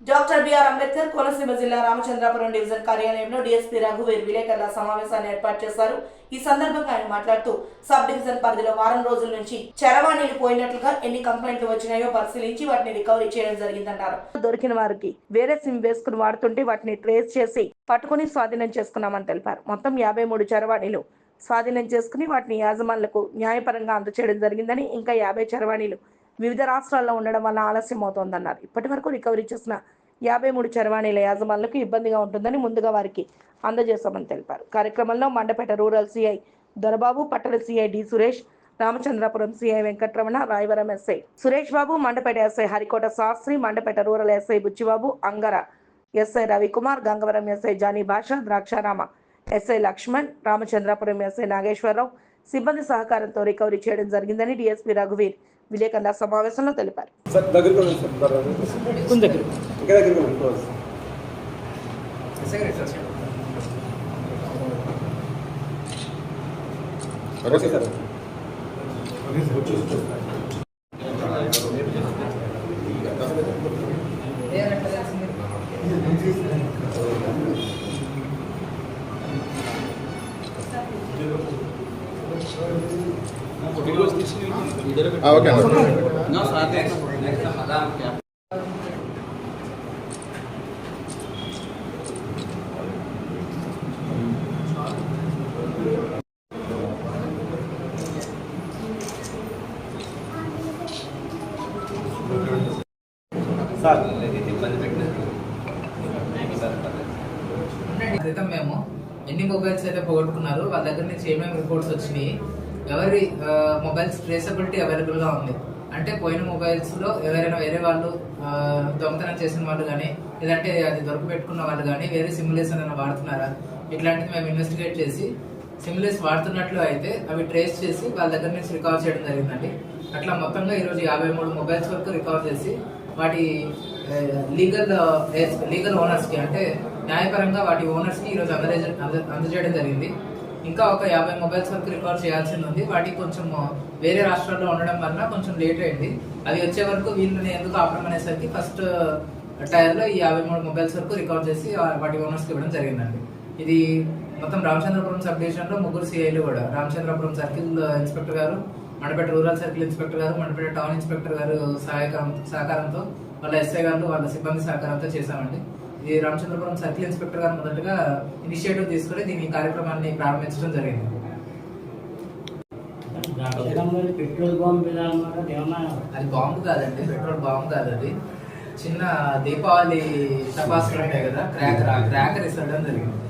Doctor BR Ambedkar Konaseema జిల్లా Ramachandrapuram division కార్యాలయంలో DSP రఘువీర్ విలేకరుల సమావేశాన్ని ఏర్పాటు చేశారు. ఈ సందర్భంగా ఆయన మాట్లాడుతూ సబ్ డివిజన్ పరిధిలో వారం రోజుల నుంచి చరవాణిలు పోయినట్లుగా ఎన్ని కంప్లైంట్లు వచ్చినాయో పరిశీలించి వాటిని రికవరీ చేయడం జరిగిందన్నారు. దొరికిన వారికి వేరే సిమ్ వేసుకుని వాడుతుంటే వాటిని ట్రేస్ చేసి పట్టుకుని స్వాధీనం చేసుకున్నామని తెలిపారు. మొత్తం యాభై మూడు చరవాణిలు స్వాధీనం చేసుకుని వాటిని యాజమాన్లకు న్యాయపరంగా అందచేయడం జరిగిందని ఇంకా యాభై చరవాణిలు వివిధ రాష్ట్రాల్లో ఉండడం వల్ల ఆలస్యం అవుతోందన్నారు. ఇప్పటి వరకు రికవరీ చేసిన యాభై మూడు చరవాణీల యాజమాన్లకు ఇబ్బందిగా ఉంటుందని ముందుగా వారికి అందజేశామని తెలిపారు. కార్యక్రమంలో మండపేట రూరల్ సిఐ దొరబాబు పట్టణ CI D Suresh Ramachandrapuram CI Venkataramana Rayavaram SI Suresh Babu Mandapeta SI Harikota Sastry Mandapeta rural SI Buchibabu Angara SI Ravikumar Gangavaram SI Johnny Basha Draksharama SI Lakshman Ramachandrapuram SI Nageswararao సిబ్బంది సహకారంతో recovery చేయడం జరిగిందని DSP రఘువీర్ విలేకరుల సమావేశంలో తెలిపారు. Sir దగ్గరికి okay sir అన్న. Sir క్రితం మేము ఎన్ని మొబైల్స్ అయితే పోగొట్టుకున్నారు వాళ్ళ దగ్గర నుంచి ఏమేమి రిపోర్ట్స్ వచ్చినాయి ఎవరి మొబైల్స్ ట్రేసబిలిటీ అవైలబుల్గా ఉంది. అంటే పోయిన మొబైల్స్లో ఎవరైనా వేరే వాళ్ళు దొంగతనం చేసిన వాళ్ళు కానీ లేదంటే అది దొరకబెట్టుకున్న వాళ్ళు కానీ వేరే సిమ్యులేషన్ అని వాడుతున్నారా? ఇట్లాంటివి మేము ఇన్వెస్టిగేట్ చేసి సిమ్యులేస్ వాడుతున్నట్లు అయితే అవి ట్రేస్ చేసి వాళ్ళ దగ్గర నుంచి రికవర్ చేయడం జరిగిందండి. అట్లా మొత్తంగా ఈరోజు యాభై మూడు మొబైల్స్ వరకు రికవర్ చేసి వాటి లీగల్ లీగల్ ఓనర్స్కి అంటే న్యాయపరంగా వాటి ఓనర్స్కి ఈరోజు అందజే అంద- అందజేయడం జరిగింది. ఇంకా ఒక యాభై మొబైల్స్ వరకు రికార్డ్ చేయాల్సింది ఉంది. వాటికి కొంచెం వేరే రాష్ట్రాల్లో ఉండడం వల్ల కొంచెం లేట్ అయింది. అవి వచ్చే వరకు వీళ్ళని ఎందుకు ఆపడం అనేసరికి ఫస్ట్ టైర్లో ఈ యాభై మూడు మొబైల్స్ వరకు రికార్డ్ చేసి వాటి ఓనర్స్కి ఇవ్వడం జరిగిందండి. ఇది మొత్తం రామచంద్రపురం సబ్ డివిజన్లో ముగ్గురు సిఐలు కూడా. రామచంద్రపురం సర్కిల్ ఇన్స్పెక్టర్ గారు మండపేట రూరల్ సర్కిల్ ఇన్స్పెక్టర్ గారు మండపేట టౌన్ ఇన్స్పెక్టర్ గారు సహాయకం సహకారంతో వాళ్ళ ఎస్ఐ గారు వాళ్ళ సిబ్బంది సహకారంతో చేశామండి. ఇది రామచంద్రపురం సర్కిల్ ఇన్స్పెక్టర్ గారు మొదటగా ఇనిషియేటివ్ తీసుకుని దీని ఈ కార్యక్రమాన్ని ప్రారంభించడం జరిగింది. పెట్రోల్ బాంబ్ అది బాంబు కాదండి పెట్రోల్ బాంబు కాదు అది. చిన్న దీపావళి టపాసులు ఉంటాయి కదా క్రాకర్ ఆ క్రాకర్ ఇసడం జరిగింది.